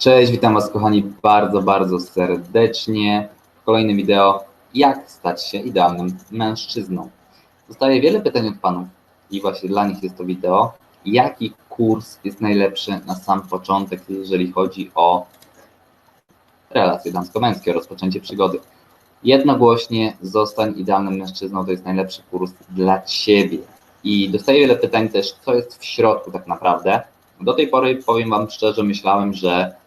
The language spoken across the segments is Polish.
Cześć, witam Was kochani bardzo, bardzo serdecznie w kolejnym wideo jak stać się idealnym mężczyzną. Dostaję wiele pytań od Panów i właśnie dla nich jest to wideo. Jaki kurs jest najlepszy na sam początek, jeżeli chodzi o relacje damsko-męskie, rozpoczęcie przygody? Jednogłośnie zostań idealnym mężczyzną to jest najlepszy kurs dla Ciebie. I dostaję wiele pytań też, co jest w środku tak naprawdę. Do tej pory, powiem Wam szczerze, myślałem, że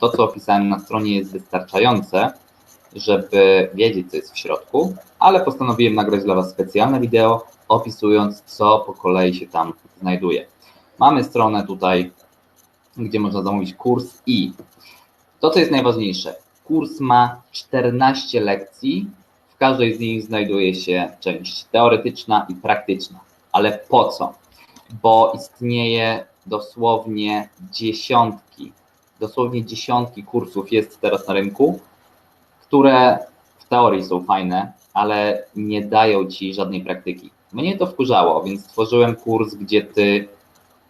to, co opisałem na stronie, jest wystarczające, żeby wiedzieć, co jest w środku, ale postanowiłem nagrać dla Was specjalne wideo, opisując, co po kolei się tam znajduje. Mamy stronę tutaj, gdzie można zamówić kurs i to, co jest najważniejsze, kurs ma 14 lekcji, w każdej z nich znajduje się część teoretyczna i praktyczna. Ale po co? Bo istnieje dosłownie dziesiątki, dosłownie dziesiątki kursów jest teraz na rynku, które w teorii są fajne, ale nie dają ci żadnej praktyki. Mnie to wkurzało, więc stworzyłem kurs, gdzie ty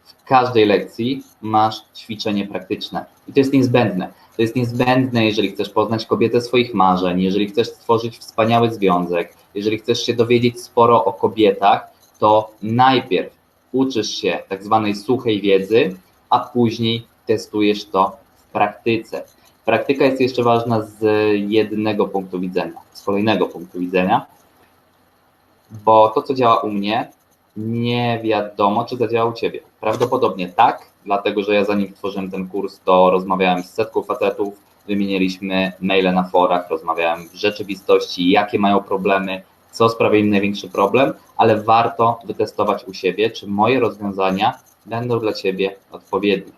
w każdej lekcji masz ćwiczenie praktyczne. I to jest niezbędne. To jest niezbędne, jeżeli chcesz poznać kobietę swoich marzeń, jeżeli chcesz stworzyć wspaniały związek, jeżeli chcesz się dowiedzieć sporo o kobietach, to najpierw uczysz się tak zwanej suchej wiedzy, a później testujesz to praktyce. Praktyka jest jeszcze ważna z jednego punktu widzenia, z kolejnego punktu widzenia, bo to, co działa u mnie, nie wiadomo, czy zadziała u Ciebie. Prawdopodobnie tak, dlatego że ja zanim tworzyłem ten kurs, to rozmawiałem z setką facetów, wymieniliśmy maile na forach, rozmawiałem w rzeczywistości, jakie mają problemy, co sprawia im największy problem, ale warto wytestować u siebie, czy moje rozwiązania będą dla Ciebie odpowiednie.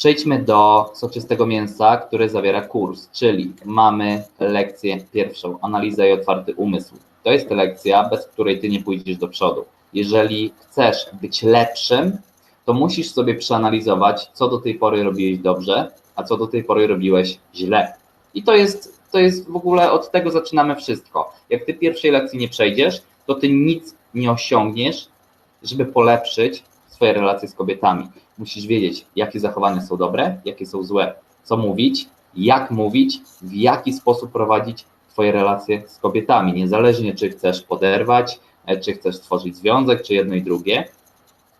Przejdźmy do soczystego mięsa, który zawiera kurs, czyli mamy lekcję pierwszą, analiza i otwarty umysł. To jest lekcja, bez której ty nie pójdziesz do przodu. Jeżeli chcesz być lepszym, to musisz sobie przeanalizować, co do tej pory robiłeś dobrze, a co do tej pory robiłeś źle. I to jest, to jest w ogóle od tego zaczynamy wszystko. Jak ty pierwszej lekcji nie przejdziesz, to ty nic nie osiągniesz, żeby polepszyć swoje relacje z kobietami. Musisz wiedzieć, jakie zachowania są dobre, jakie są złe, co mówić, jak mówić, w jaki sposób prowadzić Twoje relacje z kobietami, niezależnie czy chcesz poderwać, czy chcesz stworzyć związek, czy jedno i drugie.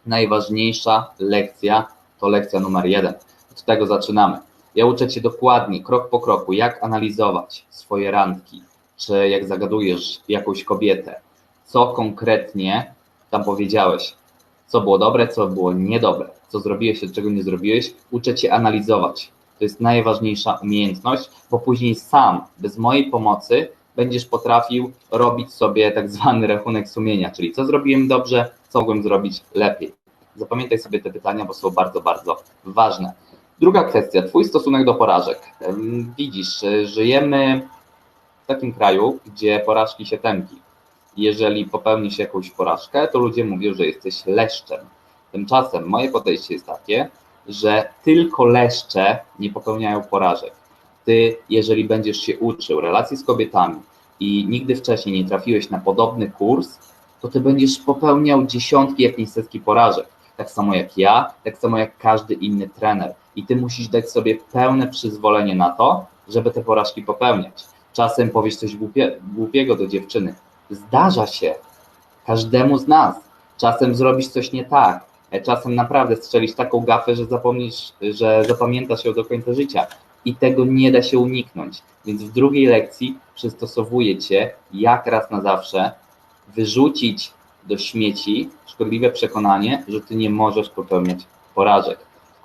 Najważniejsza lekcja to lekcja numer jeden. Od tego zaczynamy. Ja uczę Cię dokładnie, krok po kroku, jak analizować swoje randki, czy jak zagadujesz jakąś kobietę, co konkretnie tam powiedziałeś, co było dobre, co było niedobre, co zrobiłeś, czego nie zrobiłeś. Uczę Cię analizować. To jest najważniejsza umiejętność, bo później sam, bez mojej pomocy, będziesz potrafił robić sobie tak zwany rachunek sumienia, czyli co zrobiłem dobrze, co mogłem zrobić lepiej. Zapamiętaj sobie te pytania, bo są bardzo, bardzo ważne. Druga kwestia, Twój stosunek do porażek. Widzisz, żyjemy w takim kraju, gdzie porażki się tępi. Jeżeli popełnisz jakąś porażkę, to ludzie mówią, że jesteś leszczem. Tymczasem moje podejście jest takie, że tylko leszcze nie popełniają porażek. Ty, jeżeli będziesz się uczył relacji z kobietami i nigdy wcześniej nie trafiłeś na podobny kurs, to ty będziesz popełniał dziesiątki, jak nie setki porażek. Tak samo jak ja, tak samo jak każdy inny trener. I ty musisz dać sobie pełne przyzwolenie na to, żeby te porażki popełniać. Czasem powiesz coś głupie, głupiego do dziewczyny. Zdarza się każdemu z nas. Czasem zrobisz coś nie tak, czasem naprawdę strzelisz taką gafę, że zapomnisz, że zapamiętasz ją do końca życia i tego nie da się uniknąć. Więc w drugiej lekcji przystosowuję Cię, jak raz na zawsze wyrzucić do śmieci szkodliwe przekonanie, że Ty nie możesz popełniać porażek.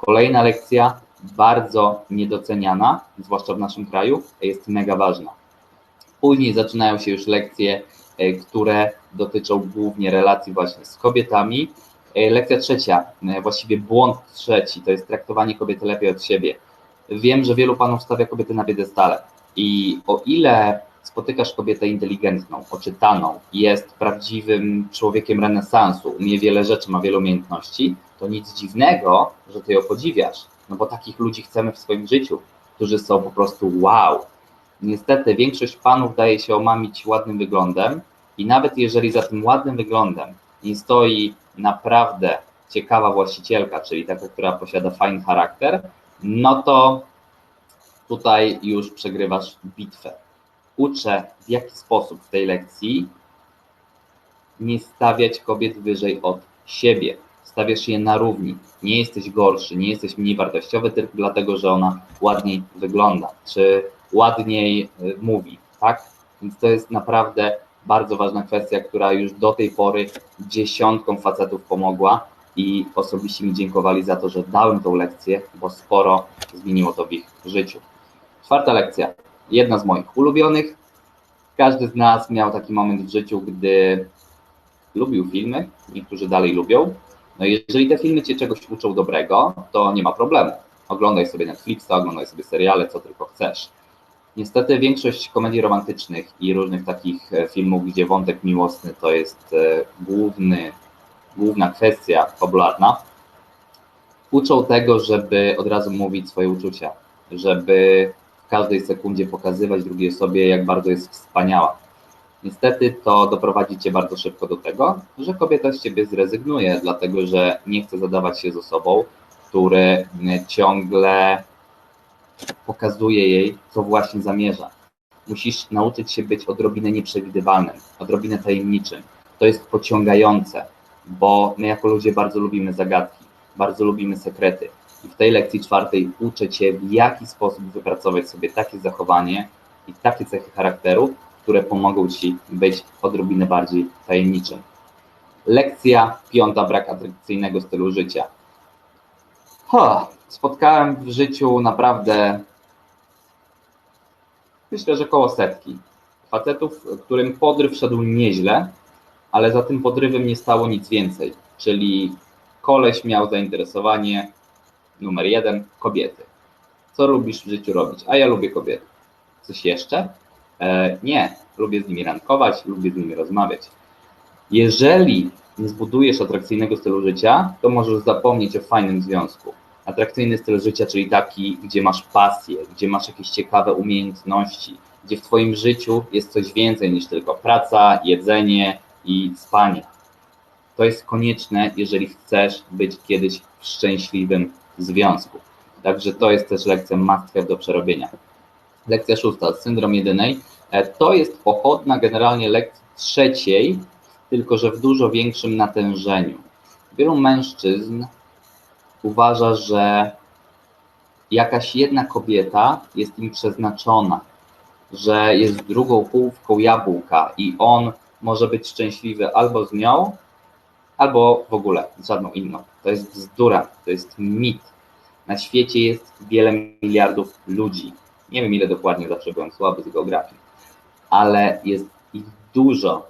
Kolejna lekcja, bardzo niedoceniana, zwłaszcza w naszym kraju, jest mega ważna. Później zaczynają się już lekcje, e, które dotyczą głównie relacji właśnie z kobietami, E, lekcja trzecia, e, właściwie błąd trzeci, to jest traktowanie kobiety lepiej od siebie. Wiem, że wielu panów stawia kobiety na piedestale i o ile spotykasz kobietę inteligentną, oczytaną, jest prawdziwym człowiekiem renesansu, umie wiele rzeczy, ma wiele umiejętności, to nic dziwnego, że ty ją podziwiasz, no bo takich ludzi chcemy w swoim życiu, którzy są po prostu wow. Niestety większość panów daje się omamić ładnym wyglądem i nawet jeżeli za tym ładnym wyglądem nie stoi naprawdę ciekawa właścicielka, czyli taka, która posiada fajny charakter, no to tutaj już przegrywasz bitwę. Uczę w jaki sposób w tej lekcji nie stawiać kobiet wyżej od siebie. Stawiasz je na równi. Nie jesteś gorszy, nie jesteś mniej wartościowy tylko dlatego, że ona ładniej wygląda, czy ładniej y, mówi, tak? Więc to jest naprawdę bardzo ważna kwestia, która już do tej pory dziesiątkom facetów pomogła i osobiście mi dziękowali za to, że dałem tą lekcję, bo sporo zmieniło to w ich życiu. Czwarta lekcja, jedna z moich ulubionych. Każdy z nas miał taki moment w życiu, gdy lubił filmy, niektórzy dalej lubią. No jeżeli te filmy cię czegoś uczą dobrego, to nie ma problemu. Oglądaj sobie Netflixa, oglądaj sobie seriale, co tylko chcesz. Niestety większość komedii romantycznych i różnych takich e, filmów, gdzie wątek miłosny to jest e, główny, główna kwestia fabularna, uczą tego, żeby od razu mówić swoje uczucia, żeby w każdej sekundzie pokazywać drugiej osobie, jak bardzo jest wspaniała. Niestety to doprowadzi cię bardzo szybko do tego, że kobieta z ciebie zrezygnuje, dlatego że nie chce zadawać się z osobą, który ciągle pokazuje jej, co właśnie zamierza. Musisz nauczyć się być odrobinę nieprzewidywalnym, odrobinę tajemniczym. To jest pociągające, bo my jako ludzie bardzo lubimy zagadki, bardzo lubimy sekrety. I w tej lekcji czwartej uczę Cię, w jaki sposób wypracować sobie takie zachowanie i takie cechy charakteru, które pomogą Ci być odrobinę bardziej tajemniczym. Lekcja piąta, brak atrakcyjnego stylu życia. Spotkałem w życiu naprawdę, myślę, że koło setki facetów, którym podryw szedł nieźle, ale za tym podrywem nie stało nic więcej, czyli koleś miał zainteresowanie numer jeden, kobiety. Co lubisz w życiu robić? A ja lubię kobiety. Coś jeszcze? E, nie, lubię z nimi rankować, lubię z nimi rozmawiać. Jeżeli nie zbudujesz atrakcyjnego stylu życia, to możesz zapomnieć o fajnym związku. Atrakcyjny styl życia, czyli taki, gdzie masz pasję, gdzie masz jakieś ciekawe umiejętności, gdzie w Twoim życiu jest coś więcej niż tylko praca, jedzenie i spanie. To jest konieczne, jeżeli chcesz być kiedyś w szczęśliwym związku. Także to jest też lekcja must do przerobienia. Lekcja szósta, syndrom jedynej. E, to jest pochodna generalnie lekcji trzeciej, tylko że w dużo większym natężeniu. Wielu mężczyzn uważa, że jakaś jedna kobieta jest im przeznaczona, że jest drugą połówką jabłka i on może być szczęśliwy albo z nią, albo w ogóle z żadną inną. To jest bzdura, to jest mit. Na świecie jest wiele miliardów ludzi. Nie wiem ile dokładnie, zawsze byłem słaby z geografii, ale jest ich dużo.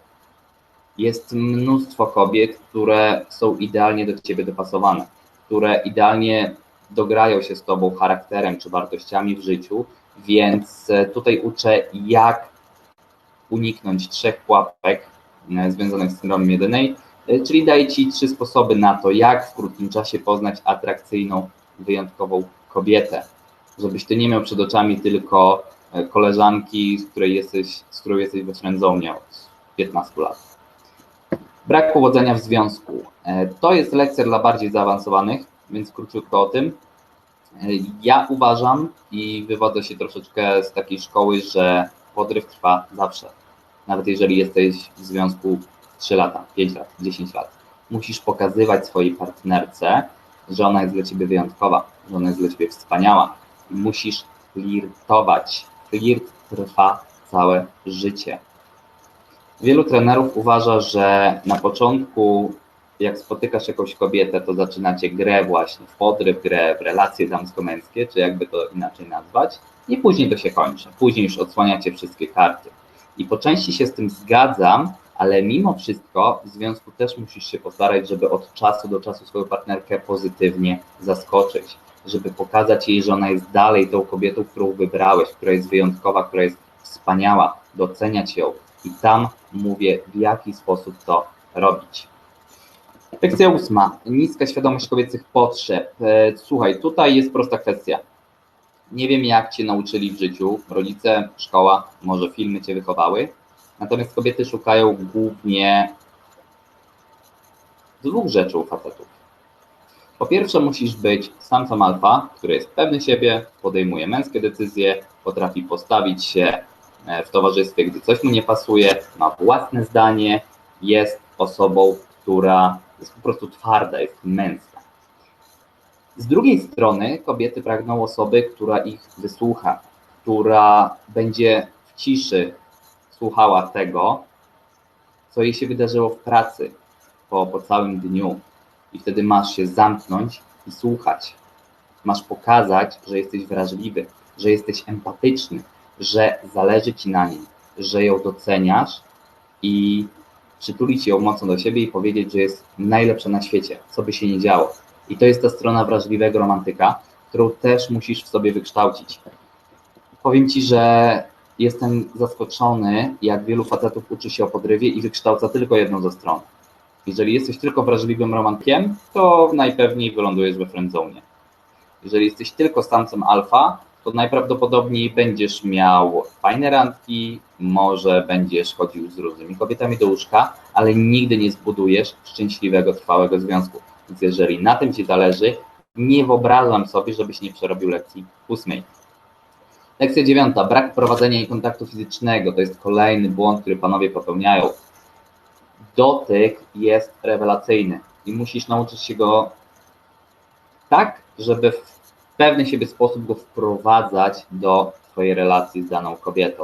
Jest mnóstwo kobiet, które są idealnie do ciebie dopasowane które idealnie dograją się z Tobą charakterem czy wartościami w życiu, więc e, tutaj uczę, jak uniknąć trzech pułapek e, związanych z syndromem jedynej, e, czyli daję Ci trzy sposoby na to, jak w krótkim czasie poznać atrakcyjną, wyjątkową kobietę, żebyś Ty nie miał przed oczami tylko koleżanki, z której jesteś, z którą jesteś we od 15 lat. Brak powodzenia w związku. E, to jest lekcja dla bardziej zaawansowanych, więc króciutko o tym. E, ja uważam i wywodzę się troszeczkę z takiej szkoły, że podryw trwa zawsze. Nawet jeżeli jesteś w związku 3 lata, 5 lat, 10 lat. Musisz pokazywać swojej partnerce, że ona jest dla ciebie wyjątkowa, że ona jest dla ciebie wspaniała. Musisz flirtować. Flirt trwa całe życie. Wielu trenerów uważa, że na początku, jak spotykasz jakąś kobietę, to zaczynacie grę właśnie w podryw, grę w relacje damsko-męskie, czy jakby to inaczej nazwać, i później to się kończy. Później już odsłaniacie wszystkie karty. I po części się z tym zgadzam, ale mimo wszystko w związku też musisz się postarać, żeby od czasu do czasu swoją partnerkę pozytywnie zaskoczyć, żeby pokazać jej, że ona jest dalej tą kobietą, którą wybrałeś, która jest wyjątkowa, która jest wspaniała, doceniać ją, i tam mówię, w jaki sposób to robić. Lekcja ósma. Niska świadomość kobiecych potrzeb. E, słuchaj, tutaj jest prosta kwestia. Nie wiem, jak cię nauczyli w życiu. Rodzice, szkoła, może filmy cię wychowały. Natomiast kobiety szukają głównie dwóch rzeczy u facetów. Po pierwsze musisz być samcem alfa, który jest pewny siebie, podejmuje męskie decyzje, potrafi postawić się w towarzystwie, gdy coś mu nie pasuje, ma własne zdanie, jest osobą, która jest po prostu twarda, jest męska. Z drugiej strony kobiety pragną osoby, która ich wysłucha, która będzie w ciszy słuchała tego, co jej się wydarzyło w pracy po, po całym dniu. I wtedy masz się zamknąć i słuchać. Masz pokazać, że jesteś wrażliwy, że jesteś empatyczny, że zależy ci na niej, że ją doceniasz i przytulić ją mocno do siebie i powiedzieć, że jest najlepsza na świecie, co by się nie działo. I to jest ta strona wrażliwego romantyka, którą też musisz w sobie wykształcić. Powiem ci, że jestem zaskoczony, jak wielu facetów uczy się o podrywie i wykształca tylko jedną ze stron. Jeżeli jesteś tylko wrażliwym romantykiem, to najpewniej wylądujesz we friendzone. Jeżeli jesteś tylko samcem alfa, to najprawdopodobniej będziesz miał fajne randki, może będziesz chodził z różnymi kobietami do łóżka, ale nigdy nie zbudujesz szczęśliwego, trwałego związku. Więc jeżeli na tym Ci zależy, nie wyobrażam sobie, żebyś nie przerobił lekcji ósmej. Lekcja dziewiąta. Brak prowadzenia i kontaktu fizycznego. To jest kolejny błąd, który panowie popełniają. Dotyk jest rewelacyjny i musisz nauczyć się go tak, żeby w pewny siebie sposób go wprowadzać do Twojej relacji z daną kobietą.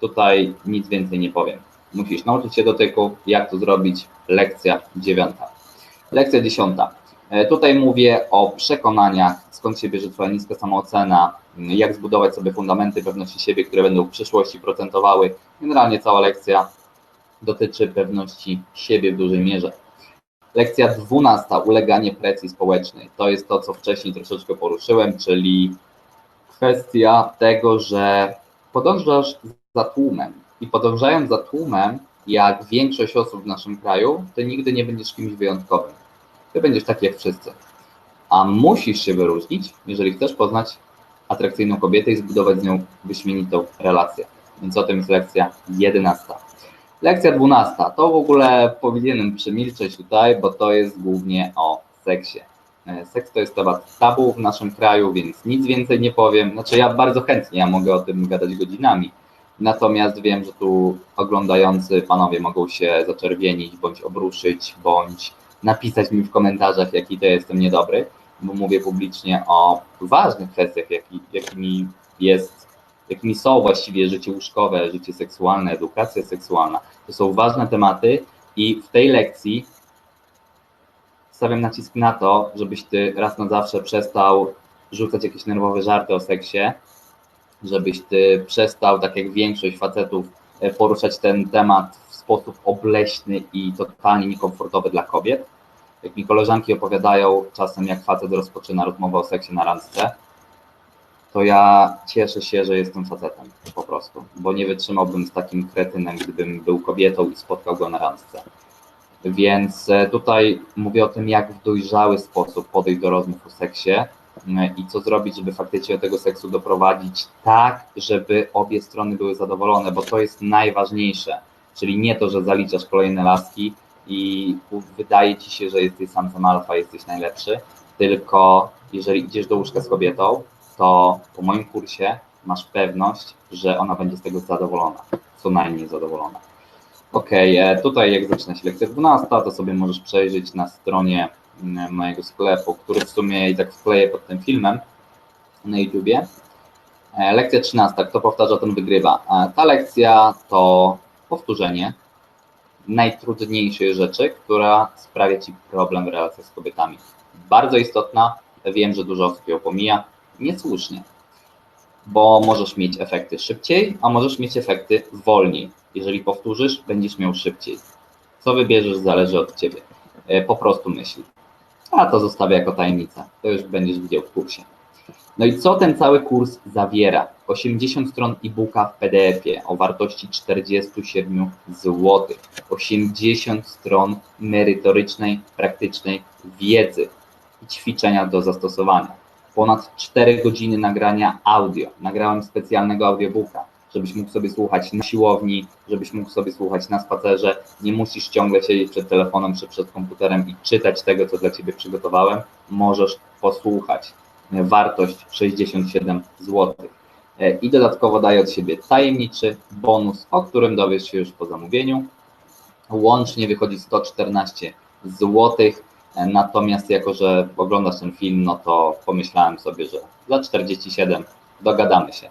Tutaj nic więcej nie powiem. Musisz nauczyć się dotyku, jak to zrobić. Lekcja dziewiąta. Lekcja dziesiąta. E, tutaj mówię o przekonaniach, skąd się bierze Twoja niska samoocena, jak zbudować sobie fundamenty pewności siebie, które będą w przyszłości procentowały. Generalnie cała lekcja dotyczy pewności siebie w dużej mierze. Lekcja dwunasta, uleganie presji społecznej. To jest to, co wcześniej troszeczkę poruszyłem, czyli kwestia tego, że podążasz za tłumem i podążając za tłumem, jak większość osób w naszym kraju, ty nigdy nie będziesz kimś wyjątkowym. Ty będziesz taki jak wszyscy. A musisz się wyróżnić, jeżeli chcesz poznać atrakcyjną kobietę i zbudować z nią wyśmienitą relację. Więc o tym jest lekcja jedenasta. Lekcja dwunasta. To w ogóle powinienem przemilczeć tutaj, bo to jest głównie o seksie. E, seks to jest temat tabu w naszym kraju, więc nic więcej nie powiem. Znaczy ja bardzo chętnie, ja mogę o tym gadać godzinami. Natomiast wiem, że tu oglądający panowie mogą się zaczerwienić, bądź obruszyć, bądź napisać mi w komentarzach, jaki to jestem niedobry, bo mówię publicznie o ważnych kwestiach, jaki, jakimi jest, jakimi są właściwie życie łóżkowe, życie seksualne, edukacja seksualna. To są ważne tematy i w tej lekcji stawiam nacisk na to, żebyś ty raz na zawsze przestał rzucać jakieś nerwowe żarty o seksie, żebyś ty przestał, tak jak większość facetów, poruszać ten temat w sposób obleśny i totalnie niekomfortowy dla kobiet. Jak mi koleżanki opowiadają czasem, jak facet rozpoczyna rozmowę o seksie na randce, to ja cieszę się, że jestem facetem po prostu, bo nie wytrzymałbym z takim kretynem, gdybym był kobietą i spotkał go na randce. Więc e, tutaj mówię o tym, jak w dojrzały sposób podejść do rozmów o seksie i co zrobić, żeby faktycznie do tego seksu doprowadzić tak, żeby obie strony były zadowolone, bo to jest najważniejsze. Czyli nie to, że zaliczasz kolejne laski i wydaje ci się, że jesteś samcem alfa, jesteś najlepszy, tylko jeżeli idziesz do łóżka z kobietą, to po moim kursie masz pewność, że ona będzie z tego zadowolona, co najmniej zadowolona. Ok, tutaj jak zaczyna się lekcja 12, to sobie możesz przejrzeć na stronie mm, mojego sklepu, który w sumie i tak wkleję pod tym filmem na YouTubie. E, lekcja 13, kto powtarza, ten wygrywa. E, ta lekcja to powtórzenie najtrudniejszej rzeczy, która sprawia Ci problem w relacjach z kobietami. Bardzo istotna, wiem, że dużo osób ją pomija, niesłusznie, bo możesz mieć efekty szybciej, a możesz mieć efekty wolniej. Jeżeli powtórzysz, będziesz miał szybciej. Co wybierzesz, zależy od Ciebie. E, po prostu myśl. A to zostawię jako tajemnicę. To już będziesz widział w kursie. No i co ten cały kurs zawiera? 80 stron e-booka w PDF-ie o wartości 47 zł. 80 stron merytorycznej, praktycznej wiedzy i ćwiczenia do zastosowania ponad 4 godziny nagrania audio. Nagrałem specjalnego audiobooka, żebyś mógł sobie słuchać na siłowni, żebyś mógł sobie słuchać na spacerze. Nie musisz ciągle siedzieć przed telefonem czy przed komputerem i czytać tego, co dla Ciebie przygotowałem. Możesz posłuchać. Wartość 67 zł. I dodatkowo daję od siebie tajemniczy bonus, o którym dowiesz się już po zamówieniu. Łącznie wychodzi 114 zł. Natomiast jako, że oglądasz ten film, no to pomyślałem sobie, że za 47 dogadamy się.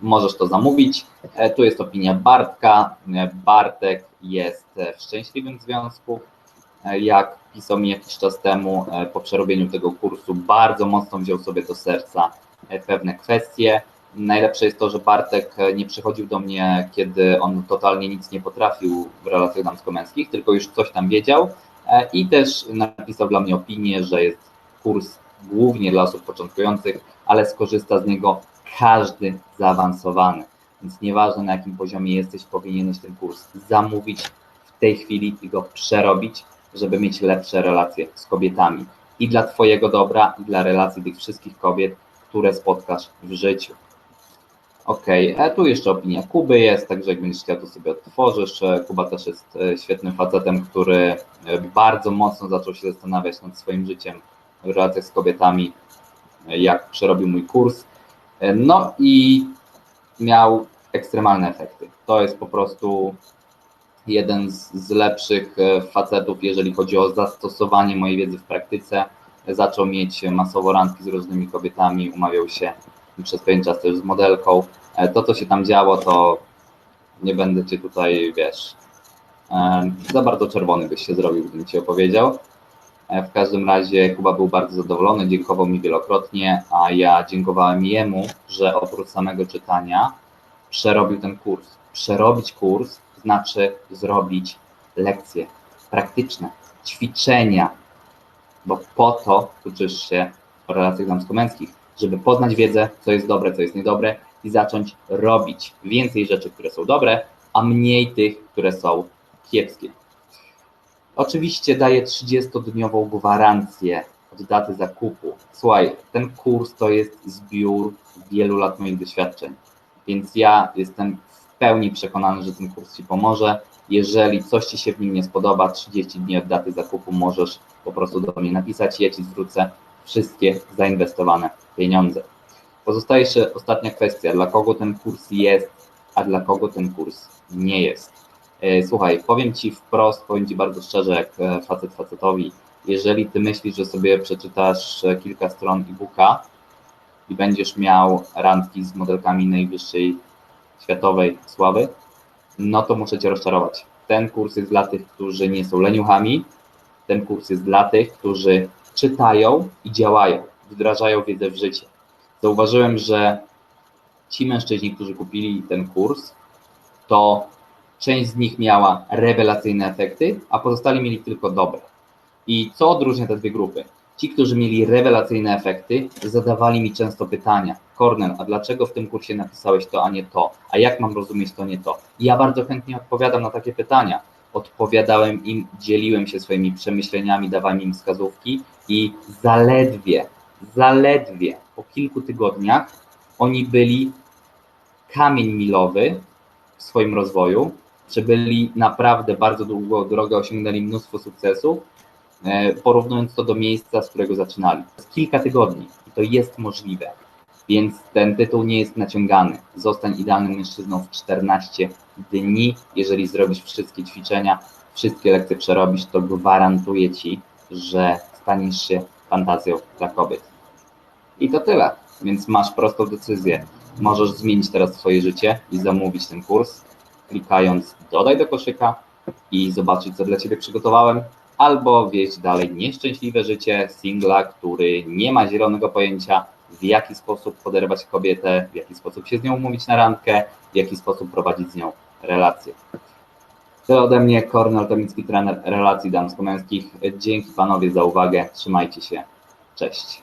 Możesz to zamówić. E, tu jest opinia Bartka. E, Bartek jest w szczęśliwym związku. E, jak pisał mi jakiś czas temu po przerobieniu tego kursu, bardzo mocno wziął sobie do serca pewne kwestie. Najlepsze jest to, że Bartek nie przychodził do mnie, kiedy on totalnie nic nie potrafił w relacjach damsko-męskich, tylko już coś tam wiedział i też napisał dla mnie opinię, że jest kurs głównie dla osób początkujących, ale skorzysta z niego każdy zaawansowany. Więc nieważne na jakim poziomie jesteś, powinieneś ten kurs zamówić w tej chwili i go przerobić, żeby mieć lepsze relacje z kobietami. I dla Twojego dobra, i dla relacji tych wszystkich kobiet, które spotkasz w życiu. Ok, a tu jeszcze opinia Kuby jest, także jak będziesz chciał, to sobie otworzysz. Kuba też jest e, świetnym facetem, który e, bardzo mocno zaczął się zastanawiać nad swoim życiem w relacjach z kobietami, e, jak przerobił mój kurs. No i miał ekstremalne efekty. To jest po prostu jeden z, z lepszych facetów, jeżeli chodzi o zastosowanie mojej wiedzy w praktyce. Zaczął mieć masowo randki z różnymi kobietami, umawiał się przez pewien czas też z modelką. E, to, co się tam działo, to nie będę Cię tutaj, wiesz, e, za bardzo czerwony byś się zrobił, gdybym Ci opowiedział. E, w każdym razie Kuba był bardzo zadowolony, dziękował mi wielokrotnie, a ja dziękowałem jemu, że oprócz samego czytania przerobił ten kurs. Przerobić kurs znaczy zrobić lekcje praktyczne, ćwiczenia, bo po to uczysz się o relacjach damsko-męskich żeby poznać wiedzę, co jest dobre, co jest niedobre i zacząć robić więcej rzeczy, które są dobre, a mniej tych, które są kiepskie. Oczywiście daję 30-dniową gwarancję od daty zakupu. Słuchaj, ten kurs to jest zbiór wielu lat moich doświadczeń, więc ja jestem w pełni przekonany, że ten kurs Ci pomoże. Jeżeli coś Ci się w nim nie spodoba, 30 dni od daty zakupu możesz po prostu do mnie napisać, ja Ci zwrócę wszystkie zainwestowane pieniądze. Pozostaje jeszcze ostatnia kwestia, dla kogo ten kurs jest, a dla kogo ten kurs nie jest. E, słuchaj, powiem Ci wprost, powiem Ci bardzo szczerze, jak e, facet facetowi, jeżeli Ty myślisz, że sobie przeczytasz e, kilka stron e-booka i będziesz miał randki z modelkami najwyższej światowej sławy, no to muszę Cię rozczarować. Ten kurs jest dla tych, którzy nie są leniuchami, ten kurs jest dla tych, którzy czytają i działają, wdrażają wiedzę w życie. Zauważyłem, że ci mężczyźni, którzy kupili ten kurs, to część z nich miała rewelacyjne efekty, a pozostali mieli tylko dobre. I co odróżnia te dwie grupy? Ci, którzy mieli rewelacyjne efekty, zadawali mi często pytania. Kornel, a dlaczego w tym kursie napisałeś to, a nie to? A jak mam rozumieć to, nie to? I ja bardzo chętnie odpowiadam na takie pytania. Odpowiadałem im, dzieliłem się swoimi przemyśleniami, dawałem im wskazówki i zaledwie, zaledwie po kilku tygodniach oni byli kamień milowy w swoim rozwoju, przebyli naprawdę bardzo długą drogę, osiągnęli mnóstwo sukcesów, e, porównując to do miejsca, z którego zaczynali. Jest kilka tygodni i to jest możliwe, więc ten tytuł nie jest naciągany. Zostań idealnym mężczyzną w 14 dni, jeżeli zrobisz wszystkie ćwiczenia, wszystkie lekcje przerobisz, to gwarantuję Ci, że staniesz się fantazją dla kobiet. I to tyle, więc masz prostą decyzję. Możesz zmienić teraz swoje życie i zamówić ten kurs, klikając dodaj do koszyka i zobaczyć, co dla Ciebie przygotowałem, albo wieść dalej nieszczęśliwe życie singla, który nie ma zielonego pojęcia, w jaki sposób poderwać kobietę, w jaki sposób się z nią umówić na randkę, w jaki sposób prowadzić z nią relacje. Tyle ode mnie, Kornel Tomicki, trener relacji damsko-męskich. Dzięki panowie za uwagę, trzymajcie się, cześć.